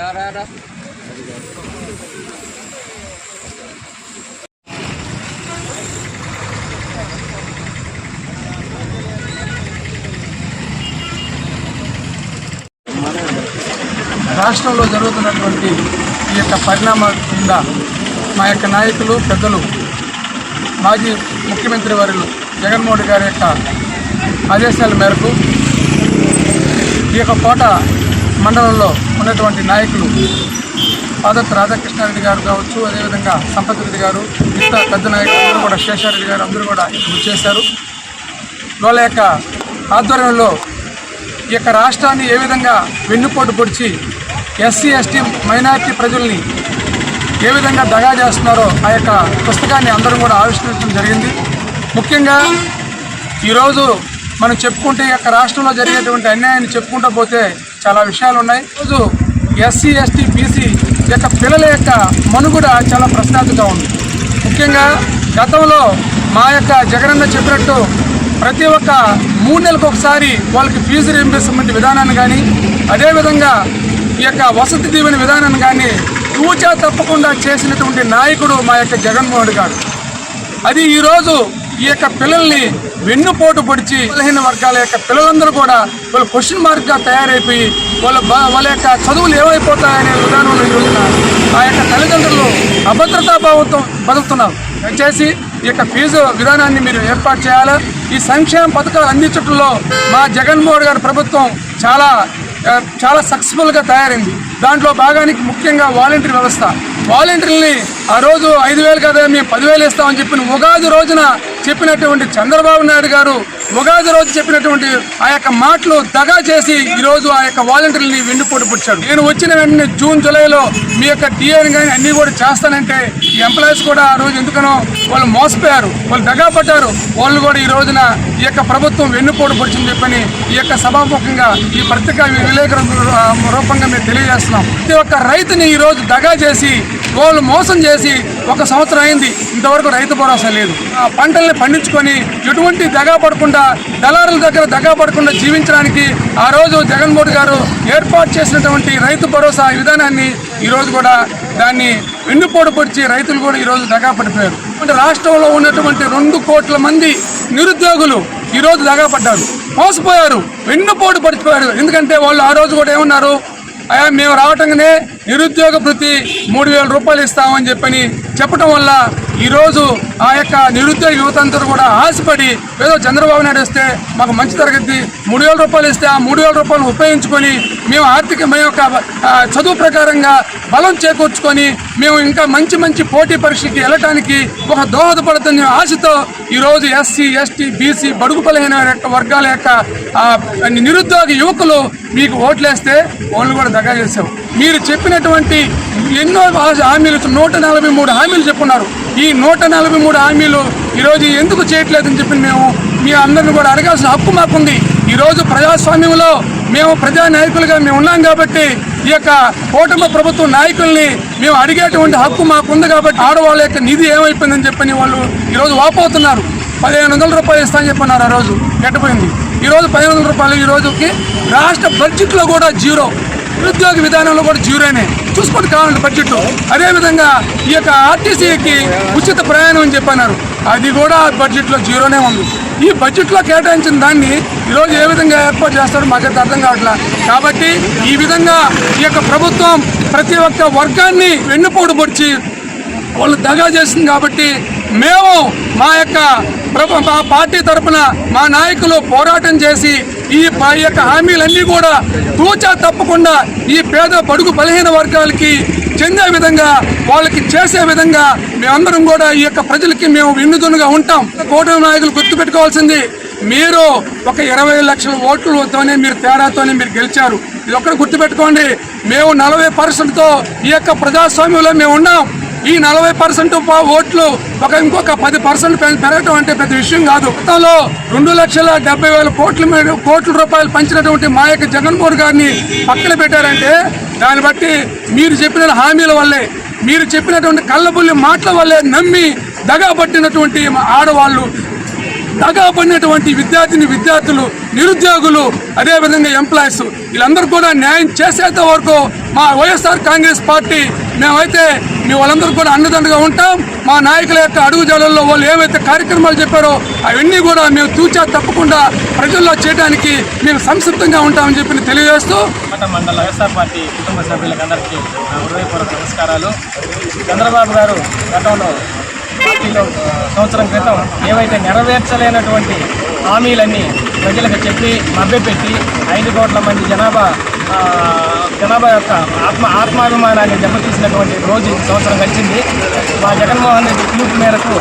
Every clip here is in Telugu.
రా రా రాష్ట్రంలో జరుగుతున్నటువంటి ఈ యొక్క పరిణామాల కింద మా యొక్క నాయకులు పెద్దలు మాజీ ముఖ్యమంత్రి వర్యులు జగన్మోహన్ గారి యొక్క ఆదేశాల మేరకు ఈ యొక్క కోట మండలంలో ఉన్నటువంటి నాయకులు ఆదత్ రాధాకృష్ణారెడ్డి గారు కావచ్చు అదేవిధంగా సంపత్ రెడ్డి గారు మిగతా పెద్ద నాయకులు కూడా శేషారెడ్డి గారు అందరూ కూడా ఇక్కడ చేశారు. వాళ్ళ యొక్క ఆధ్వర్యంలో ఈ యొక్క రాష్ట్రాన్ని ఏ విధంగా వెన్నుపోటు పొడిచి ఎస్సీ ఎస్టీ మైనారిటీ ప్రజల్ని ఏ విధంగా దగా చేస్తున్నారో ఆ యొక్క పుస్తకాన్ని అందరం కూడా ఆవిష్కరించడం జరిగింది. ముఖ్యంగా ఈరోజు మనం చెప్పుకుంటే ఈ యొక్క రాష్ట్రంలో జరిగేటువంటి అన్యాయాన్ని చెప్పుకుంటూ పోతే చాలా విషయాలు ఉన్నాయి. ఈరోజు ఎస్సీ ఎస్టీ బీసీ యొక్క పిల్లల యొక్క మనుగడ చాలా ప్రశ్నార్థంగా ఉంది. ముఖ్యంగా గతంలో మా యొక్క జగనన్న చెప్పినట్టు ప్రతి ఒక్క మూడు నెలలకు ఒకసారి వాళ్ళకి ఫీజు రీంబర్స్మెంట్ విధానాన్ని కానీ అదేవిధంగా ఈ యొక్క వసతి దీవెన విధానాన్ని కానీ తూచా తప్పకుండా చేసినటువంటి నాయకుడు మా యొక్క జగన్మోహన్ గారు. అది ఈరోజు ఈ యొక్క పిల్లల్ని వెన్నుపోటు పొడిచి బలహీన వర్గాల యొక్క పిల్లలందరూ కూడా వాళ్ళు క్వశ్చన్ మార్క్గా తయారైపోయి వాళ్ళ వాళ్ళ యొక్క చదువులు ఏమైపోతాయనే విధానంలో ఈ రోజున ఆ యొక్క తల్లిదండ్రులు అభద్రతా భావంతో బతుకుతున్నారు. దయచేసి ఈ యొక్క ఫీజు విధానాన్ని మీరు ఏర్పాటు చేయాలి. ఈ సంక్షేమ పథకాలు అందించడంలో మా జగన్మోహన్ గారి ప్రభుత్వం చాలా చాలా సక్సెస్ఫుల్గా తయారైంది. దాంట్లో భాగానికి ముఖ్యంగా వాలంటీర్ వ్యవస్థ. వాలంటీర్లని ఆ రోజు ఐదు వేలు కదా మేము పదివేలు ఇస్తామని చెప్పిన ఉగాది రోజున చెప్పినటువంటి చంద్రబాబు నాయుడు గారు ఉగాది రోజు చెప్పినటువంటి ఆ యొక్క మాటలు దగా చేసి ఈరోజు ఆ యొక్క వాలంటీర్లని వెన్నుపోటు పుచ్చాడు నేను వచ్చిన వెంటనే జూన్ జూలైలో మీ యొక్క టీఆర్ కానీ అన్ని కూడా చేస్తానంటే ఈ ఎంప్లాయీస్ కూడా ఆ రోజు ఎందుకనో వాళ్ళు మోసపోయారు వాళ్ళు దగా పడ్డారు. వాళ్ళు కూడా ఈ రోజున ఈ యొక్క ప్రభుత్వం వెన్నుపోటు పొడిచింది చెప్పని ఈ యొక్క సభాముఖంగా ఈ పత్రికా విలేకరుల రూపంగా మేము తెలియజేస్తున్నాం. ప్రతి ఒక్క రైతుని ఈరోజు దగా చేసి వాళ్ళు మోసం చేసి ఒక సంవత్సరం అయింది. ఇంతవరకు రైతు భరోసా లేదు. ఆ పంటల్ని పండించుకొని ఎటువంటి దగా పడకుండా దళారుల దగ్గర దగా పడకుండా జీవించడానికి ఆ రోజు జగన్మోహన్ గారు ఏర్పాటు చేసినటువంటి రైతు భరోసా విధానాన్ని ఈరోజు కూడా దాన్ని వెన్నుపోటు పొడిచి రైతులు కూడా ఈరోజు దగా పడిపోయారు. అంటే రాష్ట్రంలో ఉన్నటువంటి రెండు కోట్ల మంది నిరుద్యోగులు ఈరోజు దగా పడ్డారు. మోసపోయారు. వెన్నుపోటు పడిపోయారు ఎందుకంటే వాళ్ళు ఆ రోజు కూడా ఏమన్నారు? అయ్యా మేము రావటంగానే నిరుద్యోగ ప్రతి మూడు వేల రూపాయలు ఇస్తామని చెప్పని చెప్పడం వల్ల ఈరోజు ఆ యొక్క నిరుద్యోగ యువత అంతా కూడా ఆశపడి ఏదో చంద్రబాబు నాయుడు వస్తే మాకు మంచి తరగతి మూడు వేల రూపాయలు ఇస్తే ఆ మూడు వేల రూపాయలు ఉపయోగించుకొని మేము ఆర్థిక మా యొక్క చదువు ప్రకారంగా బలం చేకూర్చుకొని మేము ఇంకా మంచి మంచి పోటీ పరీక్షకి వెళ్ళటానికి ఒక దోహదపడుతున్న ఆశతో ఈరోజు ఎస్సీ ఎస్టీ బీసీ బడుగు బలహీన యొక్క వర్గాల యొక్క నిరుద్యోగ యువకులు మీకు ఓట్లేస్తే వాళ్ళు కూడా దగా చేసాం మీరు చెప్పినటువంటి ఎన్నో హామీలు నూట నలభై మూడు హామీలు చెప్పున్నారు. ఈ నూట నలభై మూడు హామీలు ఈరోజు ఎందుకు చేయట్లేదని చెప్పి మేము మీ అందరిని కూడా అడగాల్సిన హక్కు మాకుంది. ఈరోజు ప్రజాస్వామ్యంలో మేము ప్రజా నాయకులుగా మేము ఉన్నాం కాబట్టి ఈ యొక్క కూటమి ప్రభుత్వ నాయకుల్ని మేము అడిగేటువంటి హక్కు మాకుంది కాబట్టి ఆడవాళ్ళ యొక్క నిధి ఏమైపోయిందని చెప్పని వాళ్ళు ఈరోజు వాపోతున్నారు. పదిహేను వందల రూపాయలు ఇస్తా అని చెప్పన్నారు ఆ రోజు. ఎట్టపోయింది? ఈరోజు పదిహేను వందల రూపాయలు ఈ రోజుకి రాష్ట్ర బడ్జెట్లో కూడా జీరో. నిరుద్యోగ విధానంలో కూడా జీరోనే. చూసుకోండి కావాలంటే బడ్జెట్ అదేవిధంగా ఈ యొక్క ఆర్టీసీకి ఉచిత ప్రయాణం అని చెప్పన్నారు. అది కూడా బడ్జెట్లో జీరోనే ఉంది. ఈ బడ్జెట్లో కేటాయించిన దాన్ని ఈరోజు ఏ విధంగా ఏర్పాటు చేస్తారో మాకైతే అర్థం కావట్లా. కాబట్టి ఈ విధంగా ఈ యొక్క ప్రభుత్వం ప్రతి ఒక్క వర్గాన్ని వెన్నుపోటు పొడిచి వాళ్ళు దగా చేసింది కాబట్టి మేము మా యొక్క పార్టీ తరఫున మా నాయకులు పోరాటం చేసి ఈ యొక్క హామీలన్నీ కూడా తూచా తప్పకుండా ఈ పేద బడుగు బలహీన వర్గాలకి చెందే విధంగా వాళ్ళకి చేసే విధంగా మేమందరం కూడా ఈ యొక్క ప్రజలకి మేము విన్నుదునుగా ఉంటాం. కూటమి నాయకులు గుర్తుపెట్టుకోవాల్సింది మీరు ఒక ఇరవై లక్షల ఓట్లతోనే మీరు తేడాతోనే మీరు గెలిచారు. ఇది ఒక్కటి గుర్తుపెట్టుకోండి మేము నలభై పర్సెంట్తో ఈ యొక్క ప్రజాస్వామ్యంలో మేము ఉన్నాం. ఈ నలభై పర్సెంట్ ఓట్లు ఒక ఇంకొక పది పర్సెంట్ పెరగటం అంటే పెద్ద విషయం కాదు. గతంలో రెండు లక్షల డెబ్బై వేల కోట్ల కోట్ల రూపాయలు పంచినటువంటి మా యొక్క జగన్మోహన్ గారిని పక్కన పెట్టారంటే దాన్ని బట్టి మీరు చెప్పిన హామీల వల్లే మీరు చెప్పినటువంటి కళ్ళబుల్లి మాటల వల్లే నమ్మి దగా పట్టినటువంటి మా ఆడవాళ్ళు దగాబడినటువంటి విద్యార్థిని విద్యార్థులు నిరుద్యోగులు అదేవిధంగా ఎంప్లాయీస్ వీళ్ళందరూ కూడా న్యాయం చేసేంత వరకు మా వైఎస్ఆర్ కాంగ్రెస్ పార్టీ మేమైతే మీ వాళ్ళందరూ కూడా అండదండగా ఉంటాం. మా నాయకుల యొక్క అడుగు అడుగుజాడల్లో వాళ్ళు ఏవైతే కార్యక్రమాలు చెప్పారో అవన్నీ కూడా మేము తూచా తప్పకుండా ప్రజల్లో చేయడానికి మేము సంసిద్ధంగా ఉంటామని చెప్పి తెలియజేస్తూ మండల వైఎస్ఆర్ పార్టీ కుటుంబ సభ్యులకందరికీ అందరికీ హృదయపూర్వక నమస్కారాలు. చంద్రబాబు గారు గతంలో పార్టీలో సంవత్సరం క్రితం ఏవైతే నెరవేర్చలేనటువంటి హామీలన్నీ ప్రజలకు చెప్పి మభ్యపెట్టి ఐదు కోట్ల మంది జనాభా జనాభా యొక్క ఆత్మ ఆత్మాభిమానాన్ని దెబ్బతీసినటువంటి రోజు ఈ సంవత్సరం గడిచింది. మా జగన్మోహన్ రెడ్డి పిలుపు మేరకు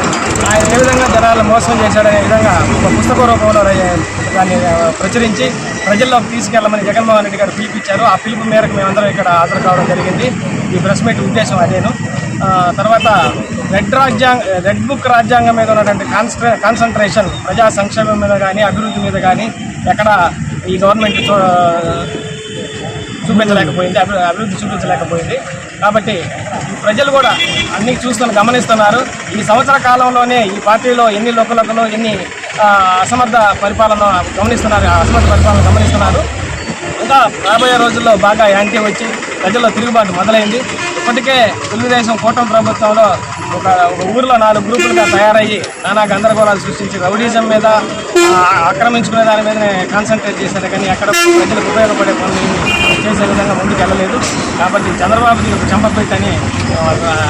ఆయన ఏ విధంగా జనాలను మోసం చేశాడనే విధంగా ఒక పుస్తక రూపంలో దాన్ని ప్రచురించి ప్రజల్లోకి తీసుకెళ్ళమని జగన్మోహన్ రెడ్డి గారు పిలిపించారు ఆ పిలుపు మేరకు మేమందరం ఇక్కడ హాజరు కావడం జరిగింది. ఈ ప్రెస్ మీట్ ఉద్దేశం అదేను. తర్వాత రెడ్ రాజ్యాంగ రెడ్ బుక్ రాజ్యాంగం మీద ఉన్నటువంటి కాన్స్ట్రే కాన్సన్ట్రేషన్ ప్రజా సంక్షేమం మీద కానీ అభివృద్ధి మీద కానీ ఎక్కడ ఈ గవర్నమెంట్ చూపించలేకపోయింది అభి- అభివృద్ధి చూపించలేకపోయింది. కాబట్టి ప్రజలు కూడా అన్ని చూస్తున్న గమనిస్తున్నారు. ఈ సంవత్సర కాలంలోనే ఈ పార్టీలో ఎన్ని లోకలకలు ఎన్ని అసమర్థ పరిపాలన గమనిస్తున్నారు అసమర్థ పరిపాలన గమనిస్తున్నారు. ఇంకా రాబోయే రోజుల్లో బాగా యాంటీ వచ్చి ప్రజల్లో తిరుగుబాటు మొదలైంది. ఇప్పటికే తెలుగుదేశం కూటమి ప్రభుత్వంలో ఒక ఊర్లో ఊరిలో నాలుగు గ్రూపులుగా తయారయ్యి నానా గందరగోళాలు సృష్టించి రౌడీజం మీద ఆక్రమించుకునే దాని మీదనే కాన్సన్ట్రేట్ చేశారు. కానీ ఎక్కడ ప్రజలకు ఉపయోగపడే పనులు చేసే విధంగా ముందుకు వెళ్ళలేదు కాబట్టి చంద్రబాబు ఒక చెంపపెట్టని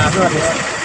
అభివర్ణిస్తారు.